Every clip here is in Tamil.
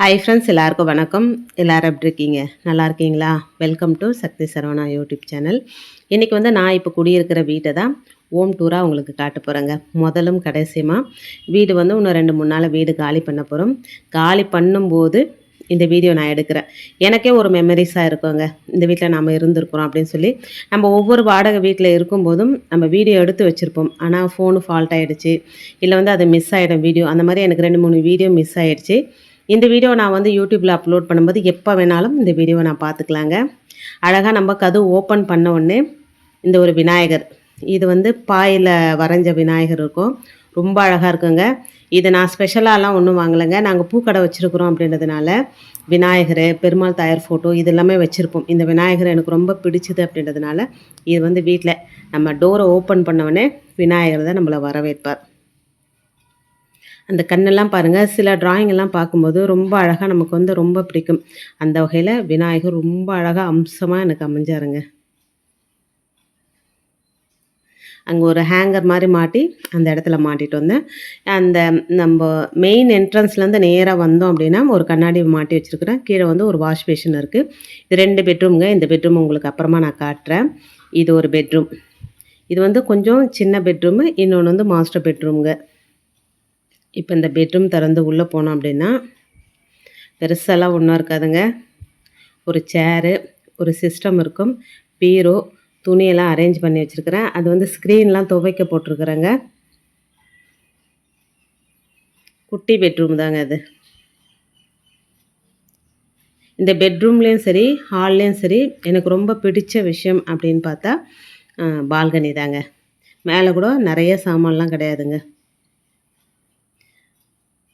ஹாய் ஃப்ரெண்ட்ஸ் எல்லாருக்கும் வணக்கம். எல்லோரும் எப்படி இருக்கீங்க? நல்லா இருக்கீங்களா? Welcome to Sakthi Saravana YouTube channel. இன்றைக்கி வந்து நான் இப்போ குடியிருக்கிற வீட்டை தான் ஓம் டூராக உங்களுக்கு காட்ட போகிறேங்க முதலும் கடைசியுமா. வீடு வந்து இன்னும் ரெண்டு மூணு நாள் வீடு காலி பண்ண போகிறோம் காலி பண்ணும்போது இந்த வீடியோ நான் எடுக்கிறேன். எனக்கே ஒரு மெமரிஸாக இருக்குங்க. இந்த வீட்டில் நம்ம இருந்திருக்கிறோம் அப்படின்னு சொல்லி. நம்ம ஒவ்வொரு வாடகை வீட்டில் இருக்கும்போதும் நம்ம வீடியோ எடுத்து வச்சுருப்போம். ஆனால் ஃபோனு ஃபால்ட் ஆகிடுச்சு இல்லை வந்து அது மிஸ் ஆகிடும் வீடியோ. அந்த மாதிரி எனக்கு ரெண்டு மூணு வீடியோ மிஸ் ஆகிடுச்சு இந்த வீடியோ நான் வந்து யூடியூப்பில் அப்லோட் பண்ணும்போது எப்போ வேணாலும் இந்த வீடியோவை நான் பார்த்துக்கலாங்க. அழகாக நம்ம கதவு ஓப்பன் பண்ண உடனே இந்த ஒரு விநாயகர் இது வந்து பாயில் வரைஞ்ச விநாயகர் இருக்கும். ரொம்ப அழகாக இருக்குங்க. இது நான் ஸ்பெஷலாலாம் ஒன்றும் வாங்கலைங்க. நாங்கள் பூக்கடை வச்சுருக்குறோம் அப்படின்றதுனால விநாயகர் பெருமாள் தாயார் ஃபோட்டோ இது எல்லாமே வச்சுருப்போம். இந்த விநாயகர் எனக்கு ரொம்ப பிடிச்சது அப்படின்றதுனால இது வந்து வீட்டில் நம்ம டோரை ஓப்பன் பண்ணவொடனே விநாயகர் தான் நம்மளை வரவேற்பார். அந்த கண்ணெல்லாம் பாருங்கள் சில ட்ராயிங்கெல்லாம் பார்க்கும்போது ரொம்ப அழகாக நமக்கு வந்து ரொம்ப பிடிக்கும். அந்த வகையில் விநாயகர் ரொம்ப அழகாக அம்சமாக எனக்கு அமைஞ்சாருங்க. அங்கே ஒரு ஹேங்கர் மாதிரி மாட்டி அந்த இடத்துல மாட்டிட்டு வந்தேன். அந்த நம்ம மெயின் என்ட்ரன்ஸ்லேருந்து நேராக வந்தோம் அப்படின்னா ஒரு கண்ணாடி மாட்டி வச்சுருக்கிறேன். கீழே வந்து ஒரு வாஷ் பேஷன் இருக்குது இது ரெண்டு பெட்ரூம்ங்க இந்த பெட்ரூம் உங்களுக்கு அப்புறமா நான் காட்டுறேன். இது ஒரு பெட்ரூம் இது வந்து கொஞ்சம் சின்ன பெட்ரூமு இன்னொன்று வந்து மாஸ்டர் பெட்ரூம்ங்க இப்போ இந்த பெட்ரூம் திறந்து உள்ளே போனோம் அப்படின்னா பெருசெல்லாம் ஒன்றும் இருக்காதுங்க. ஒரு சேரு ஒரு சிஸ்டம் இருக்கும். பீரோ துணியெல்லாம் அரேஞ்ச் பண்ணி வச்சுருக்கிறேன். அது வந்து ஸ்க்ரீன்லாம் துவைக்க போட்டிருக்குறேங்க. குட்டி பெட்ரூம் தாங்க அது. இந்த பெட்ரூம்லேயும் சரி ஹால்லேயும் சரி எனக்கு ரொம்ப பிடிச்ச விஷயம் அப்படின்னு பார்த்தா பால்கனி தாங்க. மேலே கூட நிறைய சாமான்லாம் கிடையாதுங்க.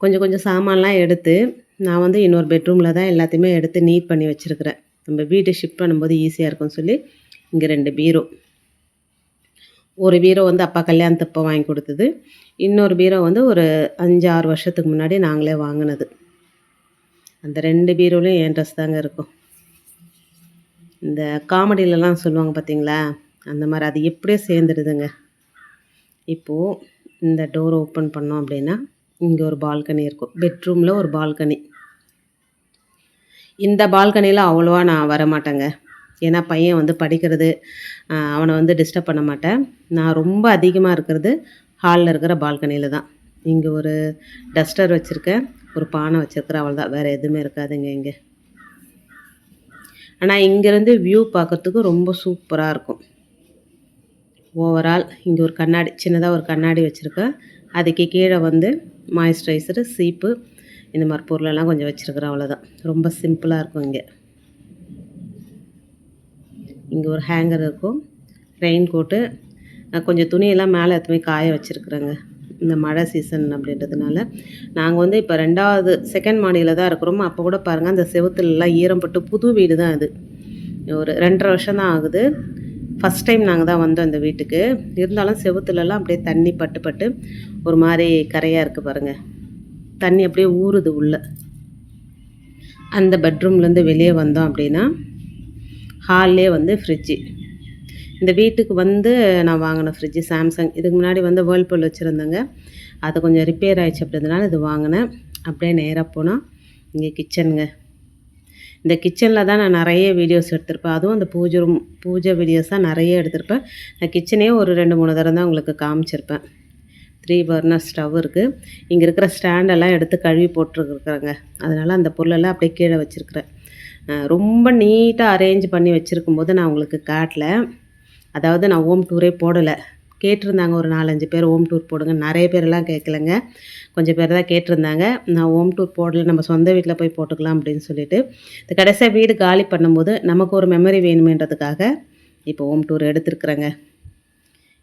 கொஞ்சம் கொஞ்சம் சாமான்லாம் எடுத்து நான் வந்து இன்னொரு பெட்ரூமில் தான் எல்லாத்தையுமே எடுத்து நீட் பண்ணி வச்சுருக்கிறேன். நம்ம வீட்டை ஷிஃப்ட் பண்ணும்போது ஈஸியாக இருக்கும்னு சொல்லி இங்கே ரெண்டு பீரோ. ஒரு பீரோ வந்து அப்பா கல்யாணத்தப்போ வாங்கி கொடுத்தது. இன்னொரு பீரோ வந்து ஒரு அஞ்சு ஆறு வருஷத்துக்கு முன்னாடி நாங்களே வாங்கினது. அந்த ரெண்டு பீரோலையும் என் ட்ரெஸ் தாங்க இருக்கும். இந்த காமெடியிலலாம் சொல்லுவாங்க பார்த்தீங்களா அந்த மாதிரி அது எப்படியே சேர்ந்துடுதுங்க. இப்போது இந்த டோர் ஓப்பன் பண்ணோம் அப்படின்னா இங்கே ஒரு பால்கனி இருக்கும். பெட்ரூமில் ஒரு பால்கனி. இந்த பால்கனியில் அவ்வளோவா நான் வரமாட்டேங்க. ஏன்னா பையன் வந்து படிக்கிறது அவனை வந்து டிஸ்டர்ப் பண்ண மாட்டேன். நான் ரொம்ப அதிகமாக இருக்கிறது ஹாலில் இருக்கிற பால்கனியில் தான். இங்கே ஒரு டஸ்டர் வச்சுருக்கேன். ஒரு பானை வச்சுருக்கிறேன் அவ்வளோதான் வேறு எதுவுமே இருக்காதுங்க இங்கே. ஆனால் இங்கேருந்து வியூ பார்க்குறதுக்கு ரொம்ப சூப்பராக இருக்கும். ஓவரால் இங்கே ஒரு கண்ணாடி சின்னதாக ஒரு கண்ணாடி வச்சுருக்கேன். அதுக்கு கீழே வந்து மாய்ஸ்சரைசரு சீப்பு இந்த மாதிரி பொருளெல்லாம் கொஞ்சம் வச்சுருக்குறேன் அவ்வளோதான் ரொம்ப சிம்பிளாக இருக்கும் இங்கே. இங்கே ஒரு ஹேங்கர் இருக்கும். ரெயின் கோட்டு கொஞ்சம் துணியெல்லாம் மேலே எத்துமே காய வச்சுருக்குறேங்க. இந்த மழை சீசன் அப்படின்றதுனால. நாங்கள் வந்து இப்போ ரெண்டாவது செகண்ட் மாடியில் தான் இருக்கிறோம். அப்போ கூட பாருங்கள் அந்த செவத்துலலாம் ஈரம்பட்டு புது வீடு தான் அது. ஒரு ரெண்டரை வருஷம் தான் ஆகுது. ஃபஸ்ட் டைம் நாங்கள் தான் வந்தோம் இந்த வீட்டுக்கு. இருந்தாலும் செவுத்துலலாம் அப்படியே தண்ணி பட்டு பட்டு ஒரு மாதிரி கரையாக இருக்குது பாருங்கள் தண்ணி அப்படியே ஊறுது உள்ளே. அந்த பெட்ரூம்லேருந்து வெளியே வந்தோம் அப்படின்னா ஹால்லே வந்து ஃப்ரிட்ஜு இந்த வீட்டுக்கு வந்து நான் வாங்கின ஃப்ரிட்ஜு சாம்சங் இதுக்கு முன்னாடி வந்து வேர்ல்பூல் வச்சுருந்தேங்க. அது கொஞ்சம் ரிப்பேர் ஆகிடுச்சு அப்படின்றதுனால இது வாங்கினேன். அப்படியே நேராக போனால் இங்கே கிச்சனுங்க இந்த கிச்சனில் தான் நான் நிறைய வீடியோஸ் எடுத்திருப்பேன். அதுவும் அந்த பூஜை ரூம் பூஜை வீடியோஸ் தான் நிறைய எடுத்திருப்பேன். நான் கிச்சனே ஒரு ரெண்டு மூணு தரம் தான் உங்களுக்கு காமிச்சிருப்பேன். த்ரீ பர்னர் ஸ்டவ் இருக்குது இங்கே இருக்கிற ஸ்டாண்டெல்லாம் எடுத்து கழுவி போட்டுருக்குறாங்க. அதனால் அந்த பொருளெல்லாம் அப்படியே கீழே வச்சுருக்குறேன். ரொம்ப நீட்டாக அரேஞ்ச் பண்ணி வச்சுருக்கும் போது நான் உங்களுக்கு காட்டல. அதாவது நான் ஓம் டூரே போடலை. கேட்டிருந்தாங்க ஒரு நாலஞ்சு பேர் ஹோம் டூர் போடுங்க. நிறைய பேரெல்லாம் கேட்கலங்க. கொஞ்சம் பேர் தான் கேட்டிருந்தாங்க. நான் ஹோம் டூர் போடல நம்ம சொந்த வீட்டில் போய் போட்டுக்கலாம் அப்படின்னு சொல்லிட்டு. இந்த கடைசியாக வீடு காலி பண்ணும்போது நமக்கு ஒரு மெமரி வேணுமேன்றதுக்காக இப்போ ஹோம் டூர் எடுத்துருக்குறேங்க.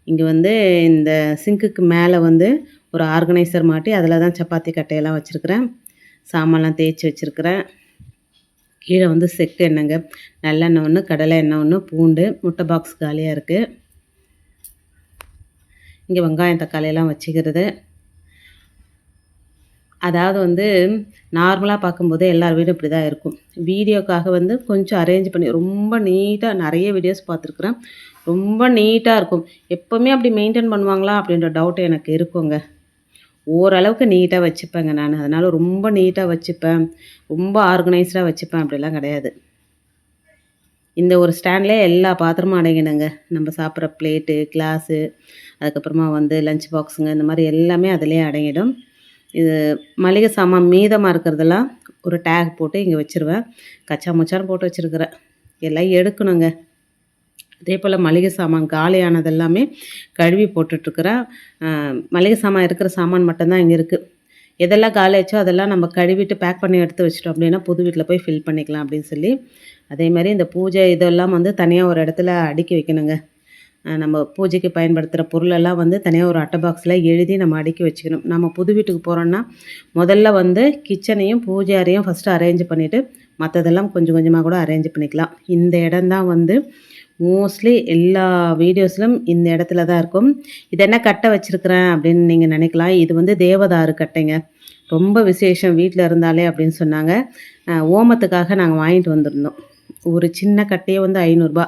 இங்கே வந்து இந்த சிங்க்குக்கு மேலே வந்து ஒரு ஆர்கனைசர் மாட்டி அதில் தான் சப்பாத்தி கட்டையெல்லாம் வச்சுருக்கிறேன். சாமான்லாம் தேய்ச்சி வச்சுருக்கிறேன். கீழே வந்து செக்கு எண்ணெய்ங்க நல்லெண்ணெய் ஒன்று கடலை எண்ணெய் ஒன்று பூண்டு முட்டை பாக்ஸ் காலியாக இருக்குது இங்கே வெங்காயம் தக்காளியெல்லாம் வச்சுக்கிறது. அதாவது வந்து நார்மலாக பார்க்கும்போது எல்லார் வீடும் இப்படி தான் இருக்கும். வீடியோக்காக வந்து கொஞ்சம் அரேஞ்ச் பண்ணி ரொம்ப நீட்டாக நிறைய வீடியோஸ் பார்த்துருக்குறேன். ரொம்ப நீட்டாக இருக்கும். எப்போவுமே அப்படி மெயின்டைன் பண்ணுவாங்களா அப்படின்ற டவுட் எனக்கு இருக்குங்க. ஓரளவுக்கு நீட்டாக வச்சுப்பேங்க நான். அதனால் ரொம்ப நீட்டாக வச்சுப்பேன். ரொம்ப ஆர்கனைஸ்டாக வச்சுப்பேன். அப்படிலாம் கிடையாது. இந்த ஒரு ஸ்டாண்ட்லேயே எல்லா பாத்திரமும் அடங்கினங்க. நம்ம சாப்பிட்ற பிளேட்டு கிளாஸு அதுக்கப்புறமா வந்து லஞ்ச் பாக்ஸுங்க இந்த மாதிரி எல்லாமே அதிலே அடங்கிடும். இது மளிகை சாமான் மீதமாக இருக்கிறதெல்லாம் ஒரு டேக் போட்டு இங்கே வச்சுருவேன். கச்சா முச்சான்னு போட்டு வச்சுருக்கிறேன் எல்லாம் எடுக்கணுங்க. அதே போல் மளிகை சாமான் காலியானது எல்லாமே கழுவி போட்டுட்ருக்குறேன் மளிகை சாமான் இருக்கிற சாமான் மட்டும்தான் இங்கே இருக்குது எதெல்லாம் காலி ஆச்சோ அதெல்லாம் நம்ம கழுவிட்டு பேக் பண்ணி எடுத்து வச்சிட்டோம் அப்படின்னா புது வீட்டில் போய் ஃபில் பண்ணிக்கலாம் அப்படின்னு சொல்லி. அதே மாதிரி இந்த பூஜை இதெல்லாம் வந்து தனியாக ஒரு இடத்துல அடுக்கி வைக்கணுங்க. நம்ம பூஜைக்கு பயன்படுத்துகிற பொருளெல்லாம் வந்து தனியாக ஒரு அட்டை பாக்ஸில் எழுதி நம்ம அடுக்கி வச்சுக்கணும். நம்ம புது வீட்டுக்கு போகிறோன்னா முதல்ல வந்து கிச்சனையும் பூஜை அறையும் ஃபஸ்ட்டு அரேஞ்ச் பண்ணிவிட்டு மற்றதெல்லாம் கொஞ்சம் கொஞ்சமாக கூட அரேஞ்ச் பண்ணிக்கலாம். இந்த இடம் தான் வந்து மோஸ்ட்லி எல்லா வீடியோஸ்லையும் இந்த இடத்துல தான் இருக்கும். இது என்ன கட்டை வச்சுருக்குறேன் அப்படின்னு நீங்கள் நினைக்கலாம். இது வந்து தேவதாரு கட்டைங்க. ரொம்ப விசேஷம் வீட்டில் இருந்தாலே அப்படின்னு சொன்னாங்க. ஓமத்துக்காக நாங்கள் வாங்கிட்டு வந்திருந்தோம். ஒரு சின்ன கட்டையே வந்து ஐநூறுரூபா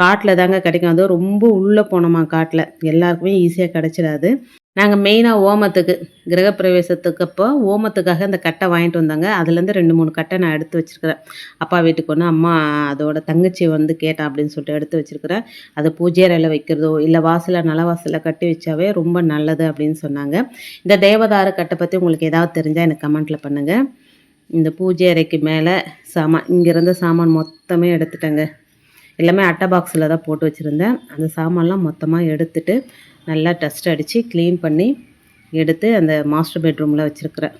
காட்டில் தாங்க கிடைக்கும். அதுவும் ரொம்ப உள்ளே போனோமா காட்டில். எல்லாருக்குமே ஈஸியாக கிடச்சிடாது. நாங்கள் மெயினாக ஓமத்துக்கு கிரகப்பிரவேசத்துக்கு அப்போ ஓமத்துக்காக இந்த கட்டை வாங்கிட்டு வந்தாங்க. அதுலேருந்து ரெண்டு மூணு கட்டை நான் எடுத்து வச்சுருக்கிறேன். அப்பா வீட்டுக்கு ஒன்று அம்மா அதோட தங்கச்சி வந்து கேட்டான் அப்படின்னு சொல்லிட்டு எடுத்து வச்சுருக்கிறேன். அது பூஜை அறையில் வைக்கிறதோ இல்லை வாசலில் நல்ல வாசலில் கட்டி வச்சாவே ரொம்ப நல்லது அப்படின்னு சொன்னாங்க. இந்த தேவதார கட்டை பற்றி உங்களுக்கு ஏதாவது தெரிஞ்சால் எனக்கு கமெண்ட்டில் பண்ணுங்கள் இந்த பூஜை அறைக்கு மேலே சாமான் இங்கேருந்து சாமான் மொத்தமே எடுத்துட்டேங்க. எல்லாமே அட்டை பாக்ஸில் தான் போட்டு வச்சுருந்தேன். அந்த சாமான்லாம் மொத்தமாக எடுத்துட்டு நல்லா டஸ்ட் அடித்து க்ளீன் பண்ணி எடுத்து அந்த மாஸ்டர் பெட்ரூமில் வச்சுருக்குறேன்.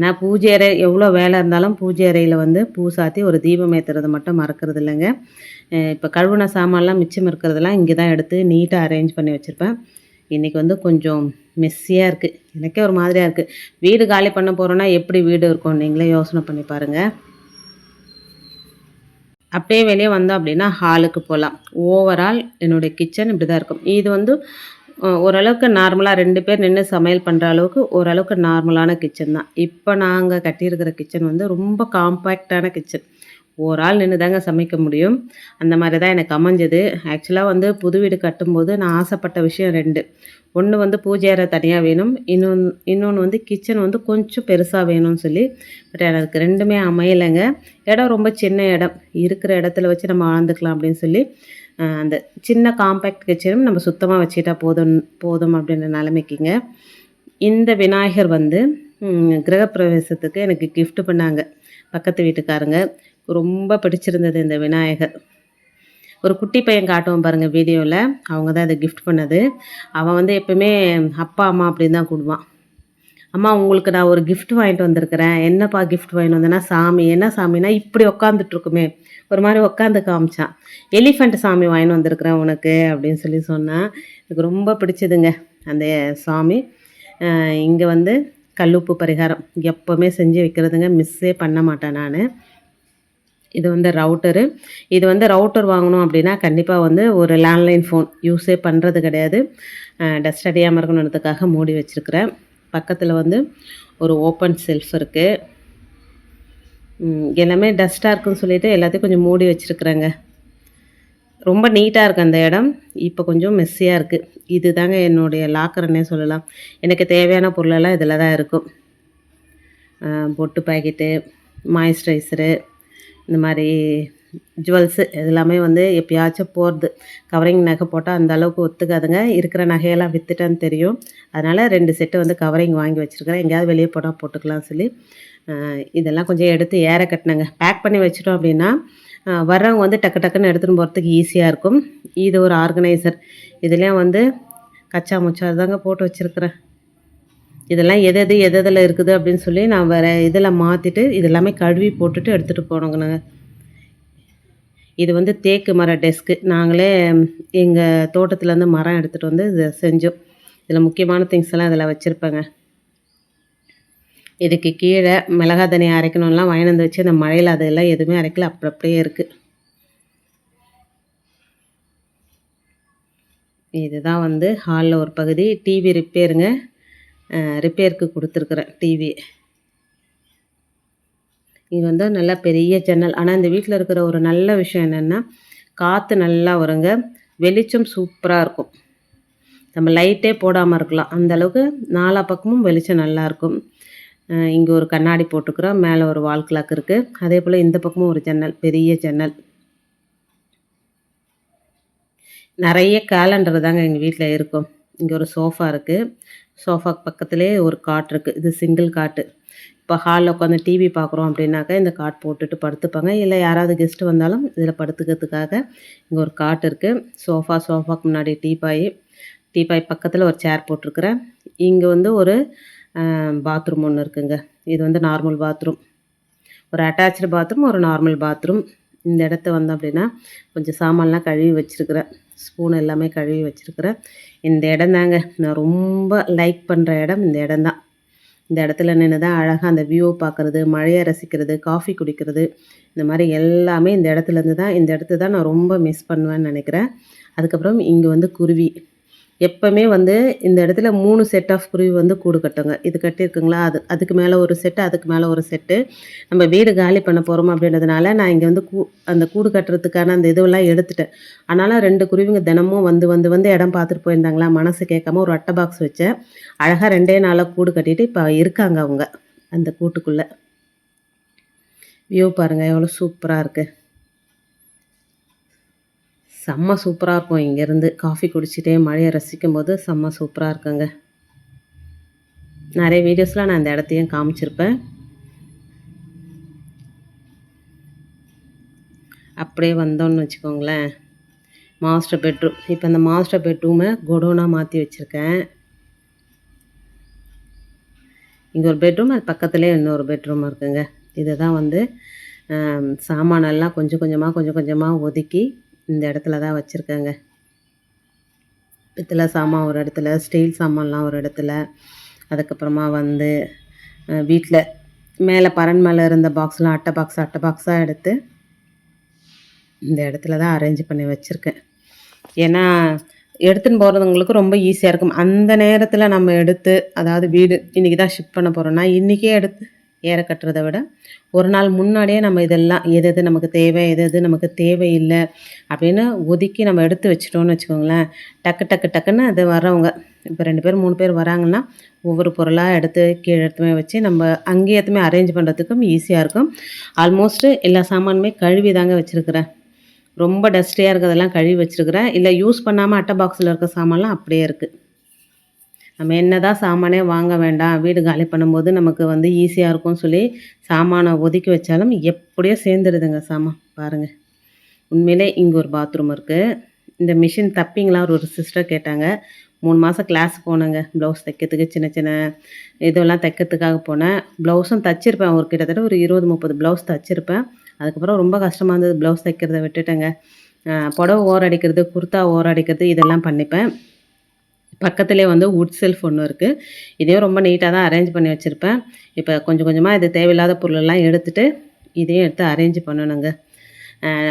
நான் பூஜை அறை எவ்வளோ வேலை இருந்தாலும் பூஜை அறையில் வந்து பூ சாத்தி ஒரு தீபம் ஏற்றுறது மட்டும் மறக்கிறது இல்லைங்க. இப்போ கழுவுன சாமான்லாம் மிச்சம் இருக்கிறதெல்லாம் இங்கே தான் எடுத்து நீட்டாக அரேஞ்ச் பண்ணி வச்சுருப்பேன். இன்றைக்கி வந்து கொஞ்சம் மெஸ்ஸியாக இருக்குது எனக்கே ஒரு மாதிரியாக இருக்குது வீடு காலி பண்ண போகிறோன்னா எப்படி வீடு இருக்கும் நீங்களே யோசனை பண்ணி பாருங்கள் அப்படியே வெளியே வந்தோம் அப்படின்னா ஹாலுக்கு போகலாம். ஓவரால் என்னுடைய கிச்சன் இப்படி தான் இருக்கும். இது வந்து ஓரளவுக்கு நார்மலாக ரெண்டு பேர் நின்று சமையல் பண்ணுற அளவுக்கு ஓரளவுக்கு நார்மலான கிச்சன் தான். இப்போ நாங்கள் கட்டியிருக்கிற கிச்சன் வந்து ரொம்ப காம்பேக்டான கிச்சன் ஒரு ஆள் நின்று தாங்க சமைக்க முடியும். அந்த மாதிரி தான் எனக்கு அமைஞ்சது. ஆக்சுவலாக வந்து புது வீடு கட்டும்போது நான் ஆசைப்பட்ட விஷயம் ரெண்டு. ஒன்று வந்து பூஜை அறை தனியாக வேணும். இன்னொன்று இன்னொன்று வந்து கிச்சன் வந்து கொஞ்சம் பெருசாக வேணும்னு சொல்லி பட் எனக்கு ரெண்டுமே அமையலைங்க. இடம் ரொம்ப சின்ன இடம். இருக்கிற இடத்துல வச்சு நம்ம வாழ்ந்துக்கலாம் அப்படின்னு சொல்லி அந்த சின்ன காம்பேக்ட் கிச்சனும் நம்ம சுத்தமாக வச்சுட்டா போதும் போதும் அப்படின்ற நிலைமைக்குங்க. இந்த விநாயகர் வந்து கிரகப்பிரவேசத்துக்கு எனக்கு கிஃப்ட் பண்ணாங்க. பக்கத்து வீட்டுக்காரங்க. ரொம்ப பிடிச்சிருந்தது இந்த விநாயகர். ஒரு குட்டி பையன் காட்டுவோம் பாருங்கள் வீடியோவில் அவங்க தான் இதை கிஃப்ட் பண்ணது. அவன் வந்து எப்போவுமே அப்பா அம்மா அப்படின்னு தான் கூடுவான். அம்மா உங்களுக்கு நான் ஒரு கிஃப்ட் வாங்கிட்டு வந்திருக்கிறேன். என்னப்பா கிஃப்ட் வாங்கிட்டு வந்தேன்னா சாமி. என்ன சாமினா இப்படி உக்காந்துட்ருக்குமே ஒரு மாதிரி உட்காந்து காமிச்சான். எலிஃபண்ட் சாமி வாங்கிட்டு வந்திருக்கிறேன் உனக்கு அப்படின்னு சொல்லி சொன்னான். எனக்கு ரொம்ப பிடிச்சதுங்க அந்த சாமி. இங்கே வந்து கல்லுப்பு பரிகாரம். எப்போவுமே செஞ்சு வைக்கிறதுங்க. மிஸ்ஸே பண்ண மாட்டேன் நான். இது வந்து ரவுட்டரு இது வந்து ரவுட்டர் வாங்கணும் அப்படின்னா கண்டிப்பாக வந்து ஒரு லேண்ட்லைன் ஃபோன் யூஸே பண்ணுறது கிடையாது. டஸ்ட் அடியாமல் இருக்கணுன்றதுக்காக மூடி வச்சுருக்கிறேன். பக்கத்தில் வந்து ஒரு ஓப்பன் செல்ஃப் இருக்குது எல்லாமே டஸ்ட்டாக இருக்குன்னு சொல்லிவிட்டு எல்லாத்தையும் கொஞ்சம் மூடி வச்சுருக்குறேங்க. ரொம்ப நீட்டாக இருக்குது அந்த இடம். இப்போ கொஞ்சம் மெஸ்ஸியாக இருக்குது இது தாங்க என்னுடைய லாக்கர்னே சொல்லலாம். எனக்கு தேவையான பொருளெல்லாம் இதில் தான் இருக்கும் பொட்டு பாக்கெட்டு மாய்ஸ்சரைசரு இந்த மாதிரி ஜுவல்ஸு எல்லாமே வந்து எப்பயாச்சும் போகிறது கவரிங் நகை போட்டால் அந்த அளவுக்கு ஒத்துக்காதுங்க. இருக்கிற நகையெல்லாம் விற்றுட்டேன்னு தெரியும். அதனால் ரெண்டு செட்டு வந்து கவரிங் வாங்கி வச்சுருக்கிறேன். எங்கேயாவது வெளியே போனால் போட்டுக்கலாம் சொல்லி. இதெல்லாம் கொஞ்சம் எடுத்து ஏற கட்டினங்க. பேக் பண்ணி வச்சிட்டோம் அப்படின்னா வர்றவங்க வந்து டக்கு டக்குன்னு எடுத்துகிட்டு போகிறதுக்கு ஈஸியாக இருக்கும். இது ஒரு ஆர்கனைசர் இதுலேயும் வந்து கச்சா முச்சா தாங்க போட்டு வச்சுருக்குறேன். இதெல்லாம் எது எது எது எதில் இருக்குது அப்படின்னு சொல்லி நான் வேறு இதில் மாற்றிட்டு இதெல்லாமே கழுவி போட்டுட்டு எடுத்துகிட்டு போனோங்க இது வந்து தேக்கு மர டெஸ்க்கு நாங்களே எங்கள் தோட்டத்துலேருந்து மரம் எடுத்துகிட்டு வந்து இதை செஞ்சோம். இதில் முக்கியமான திங்ஸ் எல்லாம் இதில் வச்சுருப்பேங்க. இதுக்கு கீழே மிளகா தனி அரைக்கணும்லாம் வாங்கினு வந்து வச்சு அந்த மழையில் அதெல்லாம் எதுவுமே அரைக்கல. அப்படி அப்படியே இருக்குது இதுதான் வந்து ஹாலில் ஒரு பகுதி. டிவி ரிப்பேருங்க ரிப்பேருக்கு கொடுத்துருக்குறேன் டிவி இது வந்து நல்லா பெரிய ஜன்னல் ஆனால் இந்த வீட்டில் இருக்கிற ஒரு நல்ல விஷயம் என்னென்னா காற்று நல்லா வருங்க. வெளிச்சம் சூப்பராக இருக்கும். நம்ம லைட்டே போடாமல் இருக்கலாம். அந்தளவுக்கு நாலா பக்கமும் வெளிச்சம் நல்லாயிருக்கும் இங்கே ஒரு கண்ணாடி போட்டுக்கிறோம். மேலே ஒரு வால் கிளாக் இருக்குது அதே போல் இந்த பக்கமும் ஒரு ஜன்னல் பெரிய ஜன்னல் நிறைய கேலண்டர் தாங்க எங்கள் வீட்டில் இருக்கும். இங்கே ஒரு சோஃபா இருக்குது சோஃபா பக்கத்துலேயே ஒரு காட் இருக்குது இது சிங்கிள் காட்டு இப்போ ஹாலில் உட்காந்து டிவி பார்க்குறோம் அப்படின்னாக்கா இந்த காட் போட்டுட்டு படுத்துப்பாங்க. இல்லை யாராவது கெஸ்ட்டு வந்தாலும் இதில் படுத்துக்கிறதுக்காக இங்கே ஒரு காட் இருக்குது சோஃபா சோஃபாக்கு முன்னாடி டீபாய் டீபாய் பக்கத்தில் ஒரு சேர் போட்டிருக்கிறேன். இங்கே வந்து ஒரு பாத்ரூம் ஒன்று இருக்குங்க. இது வந்து நார்மல் பாத்ரூம் ஒரு அட்டாச்சு பாத்ரூம் ஒரு நார்மல் பாத்ரூம் இந்த இடத்த வந்தோம் அப்படின்னா கொஞ்சம் சாமான்லாம் கழுவி வச்சுருக்கிறேன். ஸ்பூன் எல்லாமே கழுவி வச்சுருக்கிறேன். இந்த இடம் தாங்க. நான் ரொம்ப லைக் பண்ணுற இடம் இந்த இடம் தான். இந்த இடத்துல நின்று தான் அழகாக அந்த வியூவை பார்க்குறது மழையை ரசிக்கிறது காஃபி குடிக்கிறது இந்த மாதிரி எல்லாமே இந்த இடத்துலேருந்து தான் இந்த இடத்த தான் நான் ரொம்ப மிஸ் பண்ணுவேன்னு நினைக்கிறேன். அதுக்கப்புறம் இங்கே வந்து குருவி. எப்போவுமே வந்து இந்த இடத்துல மூணு செட் ஆஃப் குருவி வந்து கூடு கட்டுங்க. இது கட்டியிருக்குங்களா? அது அதுக்கு மேலே ஒரு செட்டு அதுக்கு மேலே ஒரு செட்டு நம்ம வீடு காலி பண்ண போகிறோம் அப்படின்றதுனால நான் இங்கே வந்து கூ அந்த கூடு கட்டுறதுக்கான அந்த இதுவெல்லாம் எடுத்துட்டேன். ஆனாலும் ரெண்டு குருவிங்க தினமும் வந்து வந்து வந்து இடம் பார்த்துட்டு போயிருந்தாங்களா? மனசு கேட்காம ஒரு அட்டை பாக்ஸ் வச்சேன். அழகாக ரெண்டே நாளாக கூடு கட்டிட்டு இப்போ இருக்காங்க அவங்க அந்த கூட்டுக்குள்ளே. வியூ பாருங்கள் எவ்வளோ சூப்பராக இருக்குது செம்ம சூப்பராக இருக்கும். இங்கேருந்து காஃபி குடிச்சிட்டே மழையை ரசிக்கும் போது செம்ம சூப்பராக இருக்குங்க. நிறைய வீடியோஸில் நான் இந்த இடத்தையும் காமிச்சிருப்பேன். அப்படியே வந்தோன்னு வச்சுக்கோங்களேன். Master bedroom. இப்போ அந்த மாஸ்டர் பெட்ரூமை கொடோனாக மாற்றி வச்சுருக்கேன். இங்கே ஒரு பெட்ரூம் அது பக்கத்துலேயே இன்னொரு பெட்ரூம் இருக்குங்க. இதுதான் வந்து சாமானெல்லாம் கொஞ்சம் கொஞ்சமாக கொஞ்சம் கொஞ்சமாக ஒதுக்கி இந்த இடத்துல தான் வச்சுருக்கேங்க. பித்தளை சாமான் ஒரு இடத்துல ஸ்டீல் சாமான்லாம் ஒரு இடத்துல. அதுக்கப்புறமா வந்து வீட்டில் மேலே பரன் மேலே இருந்த பாக்ஸ்லாம் அட்டை பாக்ஸ் அட்டை பாக்ஸாக எடுத்து இந்த இடத்துல தான் அரேஞ்ச் பண்ணி வச்சுருக்கேன். ஏன்னா எடுத்துன்னு போகிறவங்களுக்கு ரொம்ப ஈஸியாக இருக்கும். அந்த நேரத்தில் நம்ம எடுத்து அதாவது வீடு இன்றைக்கி தான் ஷிஃப்ட் பண்ண போகிறோன்னா இன்றைக்கே எடுத்து ஏற கட்டுறதை விட ஒரு நாள் முன்னாடியே நம்ம இதெல்லாம் எது எது நமக்கு தேவை எது எது நமக்கு தேவையில்லை அப்படின்னு ஒதுக்கி நம்ம எடுத்து வச்சிட்டோம்னு வச்சுக்கோங்களேன். டக்கு டக்கு டக்குன்னு அது வரவங்க இப்போ ரெண்டு பேர் மூணு பேர் வராங்கன்னா ஒவ்வொரு பொருளாக எடுத்து கீழே எடுத்துமே வச்சு நம்ம அங்கேயே எத்துமே அரேஞ்ச் பண்ணுறதுக்கும் ஈஸியாக இருக்கும். ஆல்மோஸ்ட்டு எல்லா சாமானுமே கழுவி தாங்க வச்சுருக்கிறேன். ரொம்ப டஸ்டியாக இருக்கிறதெல்லாம் கழுவி வச்சுருக்கிறேன். இல்லை யூஸ் பண்ணாமல் அட்டை பாக்ஸில் இருக்க சாமான்லாம் அப்படியே இருக்குது நம்ம என்ன தான் சாமானே வாங்க வேண்டாம் வீடு காலி பண்ணும்போது நமக்கு வந்து ஈஸியாக இருக்கும்னு சொல்லி சாமானை ஒதுக்கி வச்சாலும் எப்படியோ சேர்ந்துடுதுங்க சாமான் பாருங்கள் உண்மையிலே இங்கே ஒரு பாத்ரூம் இருக்குது இந்த மிஷின் தப்பிங்களா ஒரு சிஸ்டர் கேட்டாங்க. மூணு மாதம் கிளாஸ் போனேங்க. ப்ளவுஸ் தைக்கிறதுக்கு சின்ன சின்ன இதெல்லாம் தைக்கிறதுக்காக போனேன். ப்ளவுஸும் தைச்சிருப்பேன். ஒரு கிட்டத்தட்ட ஒரு இருபது முப்பது ப்ளவுஸ் தைச்சிருப்பேன். அதுக்கப்புறம் ரொம்ப கஷ்டமாக இருந்தது ப்ளவுஸ் தைக்கிறத விட்டுட்டேங்க. புடவை ஓரடிக்கிறது குர்த்தா ஓரடிக்கிறது இதெல்லாம் பண்ணிப்பேன். பக்கத்துலேயே வந்து வுட் செல்ஃப் ஒன்று இருக்குது இதையும் ரொம்ப நீட்டாக தான் அரேஞ்ச் பண்ணி வச்சுருப்பேன். இப்போ கொஞ்சம் கொஞ்சமாக இது தேவையில்லாத பொருளெல்லாம் எடுத்துகிட்டு இதையும் எடுத்து அரேஞ்ச் பண்ணணுங்க.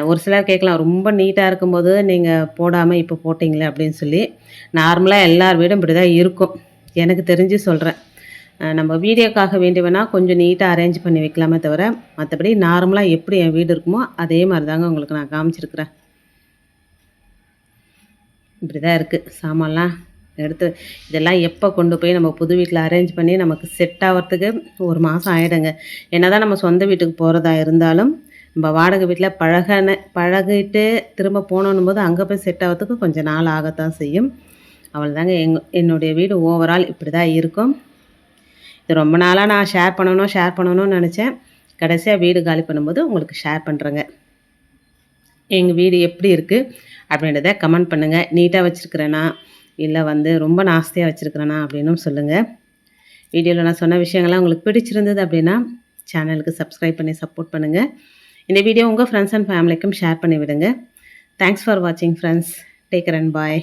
ஒரு சிலர் கேட்கலாம் ரொம்ப நீட்டாக இருக்கும்போது நீங்கள் போடாமல் இப்போ போட்டிங்களே அப்படின்னு சொல்லி. நார்மலாக எல்லார் வீடும் இப்படி தான் இருக்கும். எனக்கு தெரிஞ்சு சொல்கிறேன் நம்ம வீடியோக்காக வேண்டி வேணால் கொஞ்சம் நீட்டாக அரேஞ்ச் பண்ணி வைக்கலாமே தவிர மற்றபடி நார்மலாக எப்படி என் வீடு இருக்குமோ அதே மாதிரி தாங்க உங்களுக்கு நான் காமிச்சிருக்கிறேன். இப்படி தான் இருக்குது சாமான்லாம். எடுத்து இதெல்லாம் எப்போ கொண்டு போய் நம்ம புது வீட்டில் அரேஞ்ச் பண்ணி நமக்கு செட் ஆகிறதுக்கு ஒரு மாதம் ஆகிடுங்க என்ன தான் நம்ம சொந்த வீட்டுக்கு போகிறதா இருந்தாலும் நம்ம வாடகை வீட்டில் பழகன பழகிட்டு திரும்ப போனோன்னும் போது அங்கே போய் செட் ஆகிறதுக்கு கொஞ்சம் நாள் ஆகத்தான் செய்யும். அவள் தாங்க எங் என்னுடைய வீடு ஓவரால் இப்படி தான் இருக்கும். இது ரொம்ப நாளாக நான் ஷேர் பண்ணணும் ஷேர் பண்ணணும்னு நினச்சேன். கடைசியாக வீடு காலி பண்ணும்போது உங்களுக்கு ஷேர் பண்ணுறேங்க எங்கள் வீடு எப்படி இருக்குது அப்படின்றத கமெண்ட் பண்ணுங்கள் நீட்டாக வச்சுருக்குறேன்னா இல்லை வந்து ரொம்ப நாஸ்தியாக வச்சுருக்குறேனா அப்படின்னும் சொல்லுங்கள் வீடியோவில் நான் சொன்ன விஷயங்கள்லாம் உங்களுக்கு பிடிச்சிருந்தது அப்படின்னா சேனலுக்கு சப்ஸ்கிரைப் பண்ணி சப்போர்ட் பண்ணுங்கள் இந்த வீடியோ உங்கள் ஃப்ரெண்ட்ஸ் அண்ட் ஃபேமிலிக்கும் ஷேர் பண்ணி விடுங்க. தேங்க்ஸ் ஃபார் வாட்சிங் ஃப்ரெண்ட்ஸ் டேக் அண்ட் பாய்